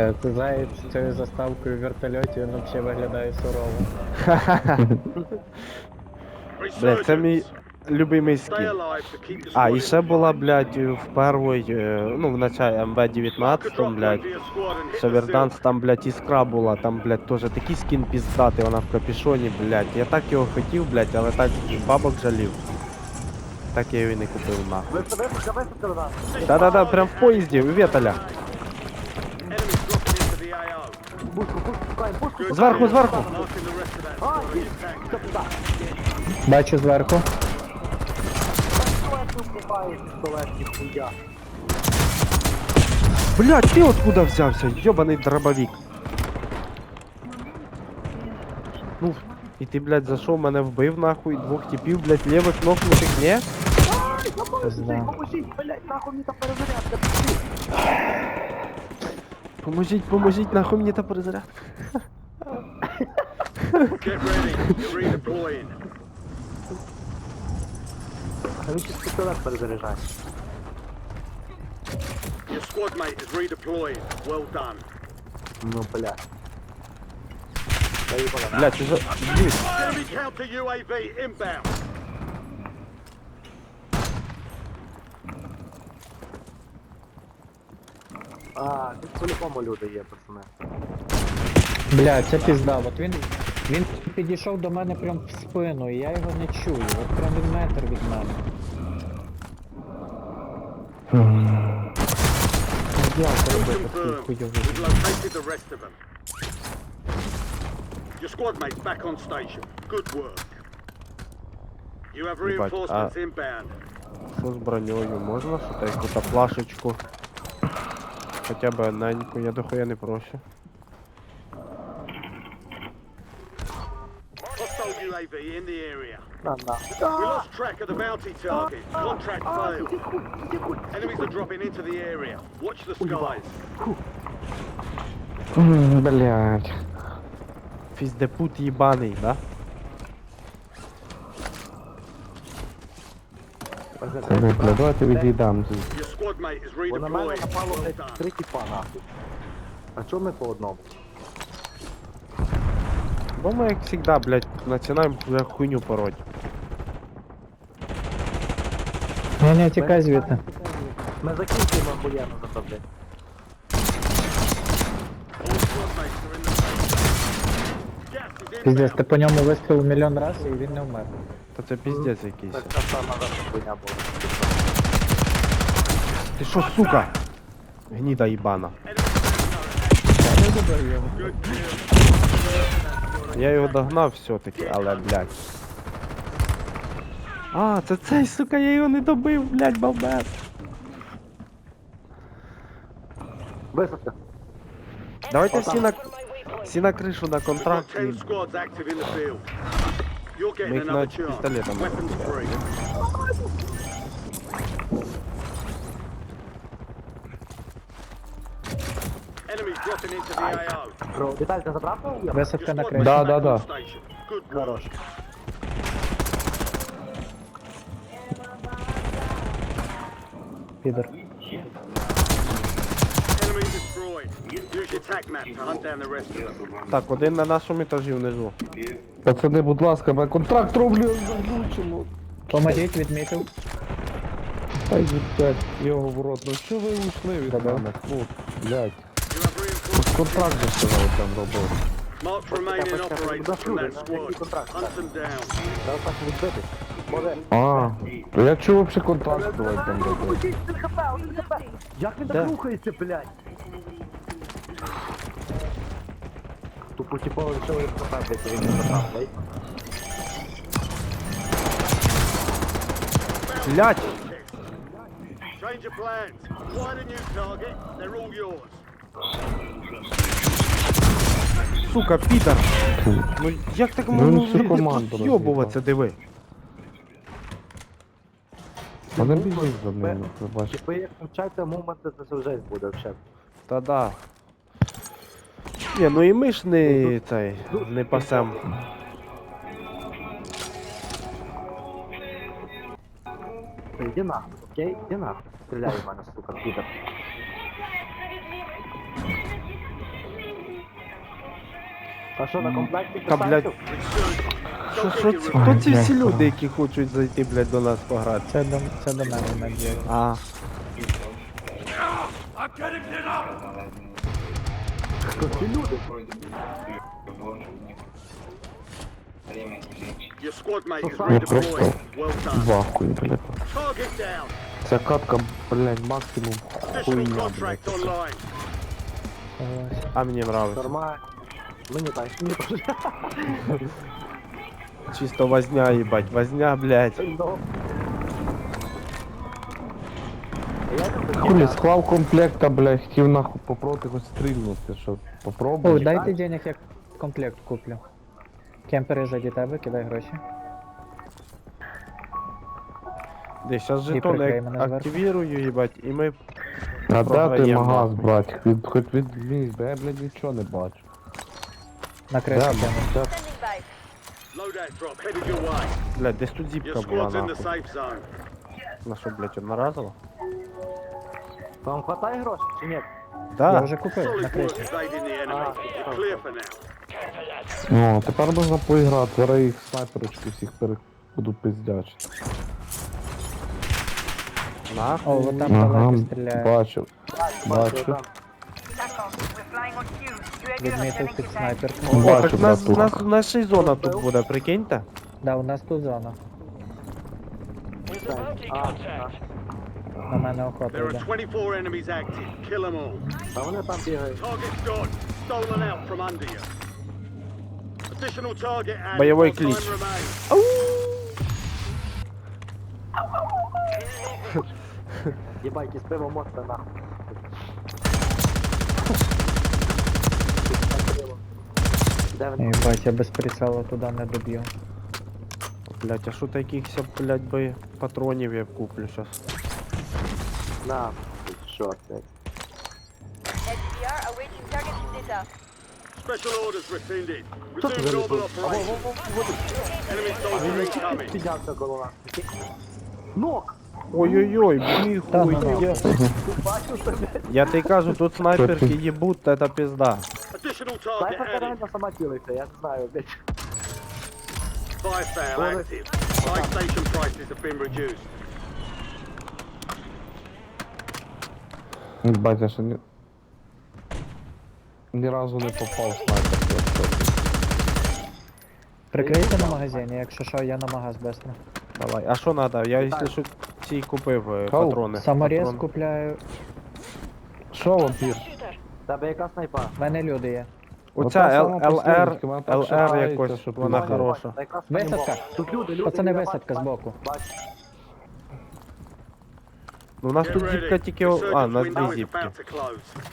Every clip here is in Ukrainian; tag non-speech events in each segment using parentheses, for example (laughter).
Бля, ти заєць з цією заставкою в вертольоті, він взагалі виглядає сурово. Блядь, це мій любимий скін. А, і ще була, блядь, в першій, е, ну, в началі МВ-19, блядь, Шеверданс, там, блядь, іскра була, там, блядь, теж такий скін піздатий, вона в капюшоні, блядь. Я так його хотів, блядь, але так бабок жалів. Так я його і не купив нахуй. Да-да-да, прям в поїзді, у Вєталя. Пушку, пушку, шукаємо, пушку. Зверху, зверху. А, є. Все туди. Бачу зверху. Пістолет вбиває, ніхуя. Блядь, ти откуда взявся? Йобаний дробовик. Ну, і ти, блядь, зайшов, мене вбив нахуй, двох типів, блядь, лівих ног мужик, ні? Ай, поможіть, поможіть, блядь, нахуй мені та перезарядка. Поможіть, поможіть, нахуй мені та перезарядка. Get ready. You're redeploying. А він ще пістолет перезаряджає. Your squad mate is redeploying. Well done. Ну, блядь. Я їбала. Блядь, ти же... Дивись. Enemy counter UAV inbound. А, тут по-любому люди є, пацани. Бля, це пізда. От він, він підійшов до мене прям в спину, і я його не чую. От прям він метр від мене. Як робити такий хуйовий? We've located the rest of them. Your squad mate's back on station. Good work. You have Ебать, reinforcements inbound. Що з броньою можна? Що та якусь плашечку? Хоча б одненьку, я дохуя не прошу. Hostile UAV in the area. На, на. We lost track of the bounty target. Contract failed. Enemies are dropping into the area. Watch the skies. Блять. Фіздепут їбаний, да? Давайте відійдам. Your squad mate is Бо на мене напало, Well блядь, done. три тіпа, нахуй. А чому ми по одному? Бо ми, як завжди, блядь, починаємо вже хуйню пороть. Ні, ні, тікай звідти. Ми закінчуємо охуєнно за то, блядь. All squad mates are in the Піздець, ти по ньому вистрілив мільйон разів і він не вмер. Та це піздець якийсь. Це та сама хуйня була. Ти що, сука? Гніда їбана. Я його догнав все-таки, але, блядь. А, це цей, сука, я його не добив, блядь, балбес. Висадка. Давайте всі на, всі на кришу на контракт 10 і into the AO. Про деталь ти забрав? Висадка на mates Да, да, да. Хорош. Підер. Enemy destroyed. Так, один на нашому етажі внизу. Пацани, будь ласка, мене контракт роблю, заглючило. Поможіть, відмітив. Ай, блядь, його в рот. Ну що ви ушли від мене? Ну, блядь. Контракт же сказали там робити. Mark remaining operators from that squad. Hunt them down. А, то я чув взагалі контракт давайте там робити. Як він так рухається, блядь? Тупо типу вирішили блядь, він не блядь. Блядь! Change your plans. Find a new target. They're all yours. Сука, підар! Ну як так Ну, можна всю команду роз'єбуватися, диви? А не за мною, ви бачите. Типу, як навчайте моменти, це вже буде взагалі. Та да. Ні, ну і ми ж не цей, не пасем. Іди нахуй, окей? Іди нахуй. Стріляй в мене, сука, підер. А що на комплекті Та, блядь, Resurgence. Що, що, ці- хто ці всі люди, які хочуть зайти, блядь, до нас пограти? Це до, це до мене медведь. А, Your squad mate is Я просто redeployed. Well done. Вахую, блядь. Target down. Ця катка, блядь, максимум Additional хуйня, contract блядь. online. Ось. а мені нравиться. Нормально. Мені так, мені теж. Чисто возня, їбать, возня, блядь. Хулі, склав комплекта, блядь, хотів нахуй попробувати хоч стрільнути, що О, попробуй. дайте денег, я комплект куплю. Кемпери заді тебе, кидай гроші. Де, І жетон прикрий мене зверху. активірую, їбать, і ми... А де той програємо, магаз, брать? Від, хоч від бо я, блядь, нічого не бачу. На Де, де? Loadout drop headed your way. Блядь, десь тут Your зіпка була, squad's in the нахуй. safe zone. На що, блядь, одноразово? Вам хватає грошей чи ні? Я Да. вже купив на криші. now. Ну, тепер можна поіграти, зараз їх снайперочки всіх пере... буду пиздячити. Нахуй. О, вот там Ага, далеко стріляє. бачу. Бачу. Відмітив під снайперку. О, Бачу, так нас, братуха. нас, нас ще й зона тут буде, прикиньте. Да, у нас тут зона. А, На мене охота There are йде. 24 enemies active. Kill them all. а вони там бігають. Target's gone. Stolen out from under you. Additional target added. Боевой while клич. time remains. Єбать, із пиво моцне нахуй. Де він? Єбать, я без прицелу туди не доб'ю. Блядь, а що такихся, блядь, би патронів я куплю щас? На, що це? SDR awaiting target data. Special orders rescinded. Що це Resume за normal лісу? Або, operation. во, во, воду. Enemy soldier incoming. Піднявся колона. Нок! Ой-ой-ой, Та ну, ніхуя. Ти бачив, що блядь? Я тобі кажу, тут снайперки їбуть, це пизда. Additional target Снайперка added. реально сама цілиться, я не знаю, блядь. Fire sale Order. active. Buy station prices have been reduced. Бать, я ще ні... Ні разу не попав ти. Прикрийте на магазині, якщо що, я на магаз быстро. Давай. А що надо? Я, якщо що, ці купив е, Кау, патрони. Саморез Патрон- купляю. Що, вампір? Тебе яка снайпа? В мене люди є. Оця Л- ЛР, ЛР якось, щоб вона хороша. Висадка. Тут люди, люди. Пацани, висадка збоку. Бачу. Ну у нас Get тут ready. зіпка тільки... А, у нас дві зіпки.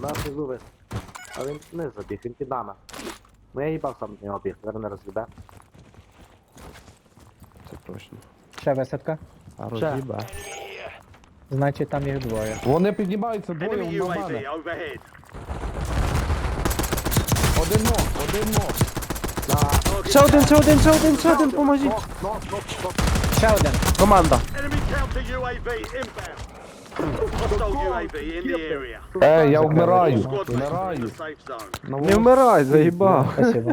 Нас внизу вис. А він не забіг, він під нами. Ну я їбав сам з нього біг, зараз не роз'їбе. Це точно. Ще висадка. А роз'їба. Значить там їх двоє. Вони піднімаються двоє Enemy UAV мене. overhead. Один ног, один ног. Ще один, ще один, ще один, ще один, поможіть. Ще один. Команда. Enemy counter UAV inbound. Area. Е, я вмираю, вмираю. zone. На Не вмирай, заїбав. Спасибо.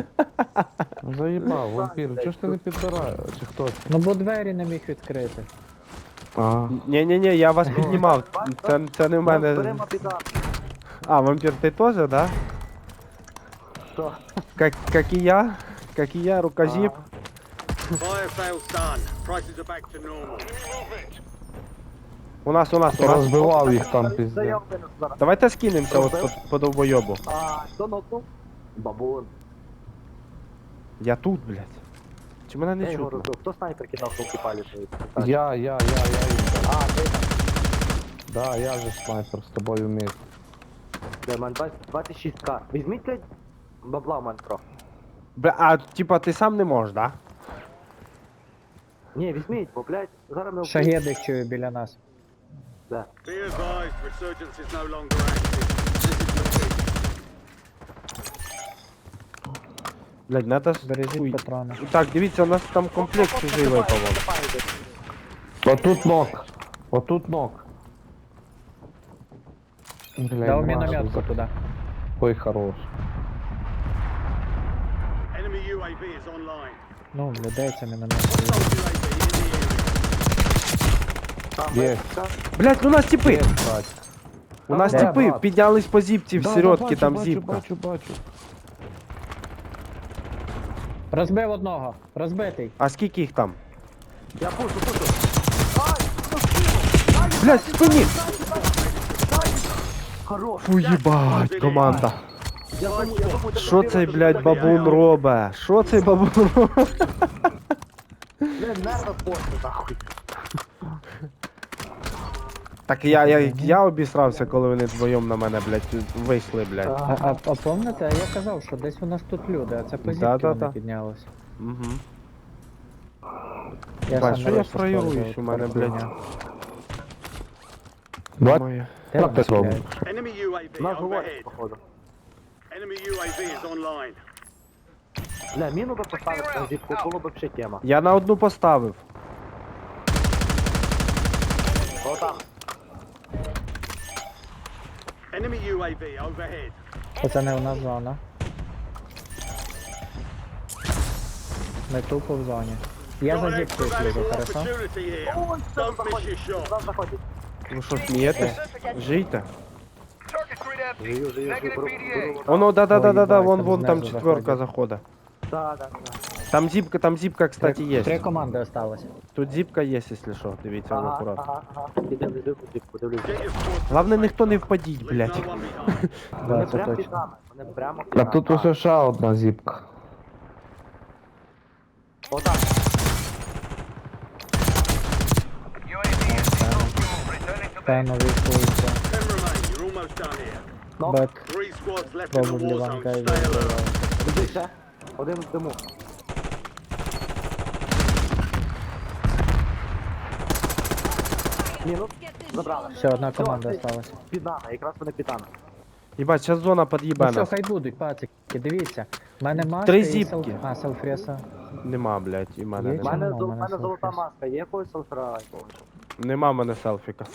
(laughs) Заїбав, вампір, чого ж ти не підбираєш? Чи? Ну бо двері не міг відкрити. А, Ні-ні-ні, я вас піднімав. Це, це не в мене. А, вампір, ти теж, да? Що? Как, как і я? Как і я, рукозіп. Fire sales done. Prices are back to normal. У нас, у нас, у нас. розбивав їх там пізде. Давайте скинемося от по, по довбойобу. А, хто нокнув? Бабун. Я тут, блядь. Чи мене не чутно? Хто снайперки нокнув кипалі свої? Я, я, я, я. А, ти. Да, я же снайпер з тобою вместе. Де, мен 26к. Візьміть, блядь, бабла в мене трохи. Бля, а типа ти сам не можеш, да? Ні, візьміть, бо, блядь, зараз ми Шагедик чую біля нас. Де? Be advised, resurgence is no longer active. This is the peak. Блядь, надо ж... Бережіть Хуй. патрони. Так, дивіться, у нас там комплект чужий випав. Отут ног. Отут ног. Блядь, Дав Маша, мінометку за- туди. Ой, хорош. Enemy UAV is online. Ну, людей це міномет. Hostile UAV in the area. Там Є. Все. Блять, у нас тіпи! У нас Де? тіпи, піднялись по зіпці в Да, да, середки, там бачу, зіпка. Бачу, бачу. Розбив одного, розбитий. А скільки їх там? Я пушу, пушу. Блять, в спині! Хорош. Фу, їбать, команда. Я думаю, я думаю, Що цей, блядь, бабун робить? Що цей бабун робить? Блин, нерви пошли, нахуй. Так я, я, я обісрався, коли вони вдвоєм на мене, блядь, вийшли, блядь. А, а, а помните, я казав, що десь у нас тут люди, а це позиції Да-да-да. вони. Угу. Я Бать, що я фраєруюсь, у мене, блядь. Бать. Моє. Вони, так Enemy UAV Нас говорять, overhead. походу. Enemy UAV is online. Бля, міну би поставити на зіпку, було б взагалі тема. Я на одну поставив. О, Enemy UAV overhead. Пацани, у нас зона. Ми тупо в зоні. Я за Got зіпкою extra слізу, valuable хорошо? opportunity here. Ой, все, Don't miss your заходить. shot. Зараз заходить. Ви що, смієтесь? Жийте. Жию, жию, жию. беру, беру. Воно, да-да-да-да-да, Ой, вон, їбать, вон там там знизу четверка заходять. заходить. Да, да, да. Там зіпка, там зіпка, кстати, Три- є. Три команди осталось. Тут зіпка є, якщо що, дивіться, воно Ага, акуратно. ага, Главне, the ніхто не впадіть, блядь. Вони Да, це прямо під точно. нами. Вони прямо під А нами. тут усе ще одна зіпка. Отак. Певно вийшовся. Ten remain. You're almost done here. Бек. Three squads left in the Probably war one zone. guy Stay alert. will. Один в диму. Мінус. Забрали. Ще одна команда ти- осталась. Під нами, якраз вони під нами. Їбать, зараз зона Ну все, хай будуть, пацики, дивіться. У мене маска Три і зіпки. селф- А, селфреса. Нема, блядь, і мене Є У нема. мене, нема, у мене мене золота селфі. маска, є якогось селфера якогось? Нема в мене селфіка.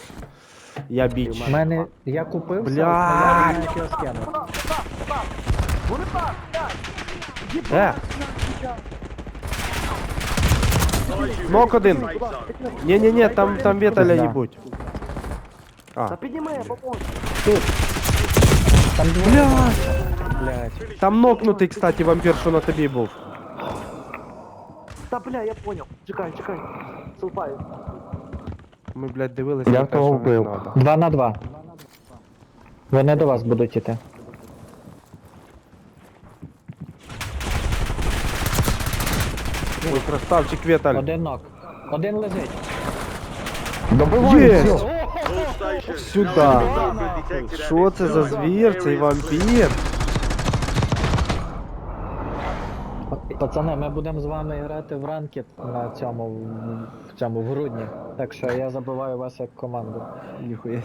Я біч. У мене, я купив Бля. селф, але я його скинув. Вони там, блядь! Е, Advise you Нок head to the один. safe zone. ні-ні-ні, там, там Віталя Да. їбуть. Та А, підніми, поможь. Там двоє. Бля. Блядь. там нокнутий, кстати, вампір, що на тобі був. Та бля, я понял. Чекай, чекай. Селфай. Ми, блядь, дивилися Я на те, того що не вбив. надо. Два на два. Вони до вас будуть іти. Красавчик Віталь. Один нок. Один лежить. Добивай, все. Сюда. Що це за звір, цей вампір? Пацани, ми будемо з вами грати в ранкет на цьому в- в цьому в грудні. Так що я забиваю вас як команду. Ніхуя.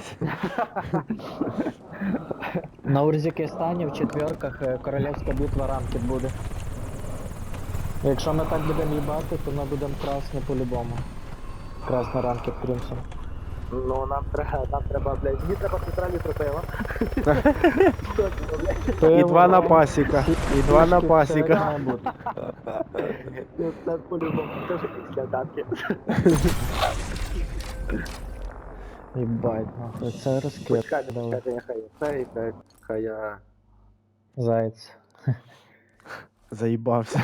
На Урзікистані в четверках е, королівська битва ранкет буде. Якщо ми так будемо їбати, то ми будемо красні по-любому. Красний ранкет Crimson. Ну нам треба, нам треба, блядь, мені треба півтора літра пива. І два на пасіка. І два на пасіка. Ну, Це по-любому, це ж після датки. Їбать, нахуй, це розкид. Почекайте, почекайте, цей, хай, хай я... Зайць. Заїбався.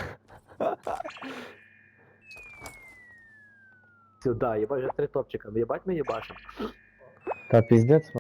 Сюда, ебать, вже три топчика. Ебать ми ебашим. Та піздець.